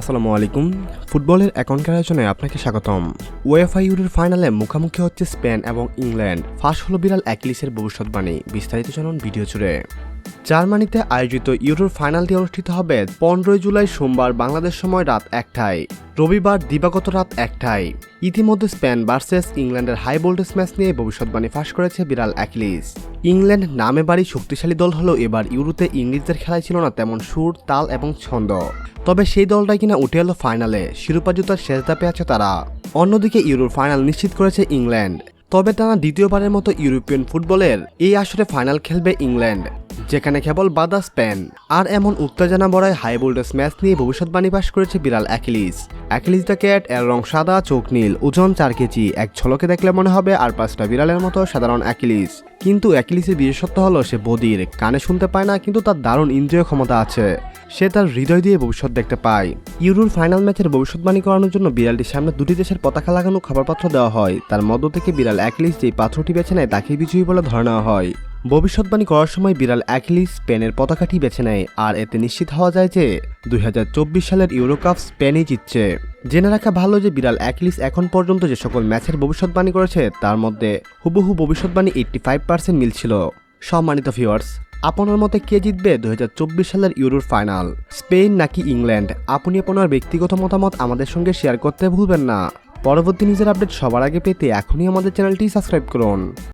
আসসালামু আলাইকুম। ফুটবলের এখনকার আয়োজনে আপনাকে স্বাগতম। ওয়েফা ইউরোর ফাইনালে মুখোমুখি হচ্ছে স্পেন এবং ইংল্যান্ড। ফার্স্ট হলো বিড়াল অ্যাকিলিসের ভবিষ্যৎবাণী বিস্তারিত জানুন ভিডিও জুড়ে। জার্মানিতে আয়োজিত ইউরোর ফাইনালটি অনুষ্ঠিত হবে পনেরোই জুলাই সোমবার বাংলাদেশ সময় রাত একটায়। রবিবার দিবাগত রাত একটায়। ইতিমধ্যে স্পেন ভার্সেস ইংল্যান্ডের হাই ভোল্টেজ ম্যাচ নিয়ে ভবিষ্যৎবাণী ফাঁস করেছে বিড়াল অ্যাকিলিস। ইংল্যান্ড নামে বাড়ি শক্তিশালী দল হলেও এবার ইউরোতে ইংরেজদের খেলায় ছিল না তেমন সুর, তাল এবং ছন্দ। তবে সেই দলটাই কিনা উঠে এলো ফাইনালে, শিরোপা জুতার শেষ ধাপে আছে তারা। অন্যদিকে ইউরোর ফাইনাল নিশ্চিত করেছে ইংল্যান্ড। তবে টানা দ্বিতীয়বারের মতো ইউরোপিয়ান ফুটবলের এই আসরে ফাইনাল খেলবে ইংল্যান্ড। যেখানে কেবল বাদা স্পেন আর এমন উত্তেজনা বড়ায় হাই ভোল্টেজ ম্যাচ নিয়ে ভবিষ্যৎবাণী পাশ করেছে বিড়াল অ্যাকিলিস। অ্যাকিলিস দ্য ক্যাট, এর রং সাদা, চোখ নীল, ওজন চার কেজি। এক ঝলকে দেখলে মনে হবে আর পাঁচটা বিড়ালের মতো সাধারণ অ্যাকিলিস। কিন্তু অ্যাকিলিসের বিশেষত্ব হলো সে বদির, কানে শুনতে পায় না, কিন্তু তার দারুণ ইন্দ্রিয় ক্ষমতা আছে। সে তার হৃদয় দিয়ে ভবিষ্যৎ দেখতে পায়। ইউরোর ফাইনাল ম্যাচের ভবিষ্যৎবাণী করানোর জন্য বিড়ালটির সামনে দুটি দেশের পতাকা লাগানো খাবার পাত্র দেওয়া হয়। তার মধ্য থেকে বিড়াল অ্যাকিলিস যেই পাত্রটি বেছে নেয়, তাকেই বিজয়ী বলে ধরে নেওয়া হয়। ভবিষ্যৎবাণী করার সময় বিড়াল অ্যাকিলিস স্পেনের পতাকাটি বেছে নেয়, আর এতে নিশ্চিত হওয়া যায় যে দু হাজার চব্বিশ সালের ইউরো কাপ স্পেনই জিতছে। জেনে রাখা ভালো যে বিড়াল অ্যাকিলিস এখন পর্যন্ত যে সকল ম্যাচের ভবিষ্যৎবাণী করেছে, তার মধ্যে হুবহু ভবিষ্যৎবাণী এইট্টি ফাইভ পার্সেন্ট মিলছিল। সম্মানিত ভিউয়ার্স, আপনার মতে কে জিতবে দুই হাজার চব্বিশ সালের ইউরোর ফাইনাল? স্পেন নাকি ইংল্যান্ড? আপনি আপনার ব্যক্তিগত মতামত আমাদের সঙ্গে শেয়ার করতে ভুলবেন না। পরবর্তী নিজের আপডেট সবার আগে পেতে এখনই আমাদের চ্যানেলটি সাবস্ক্রাইব করুন।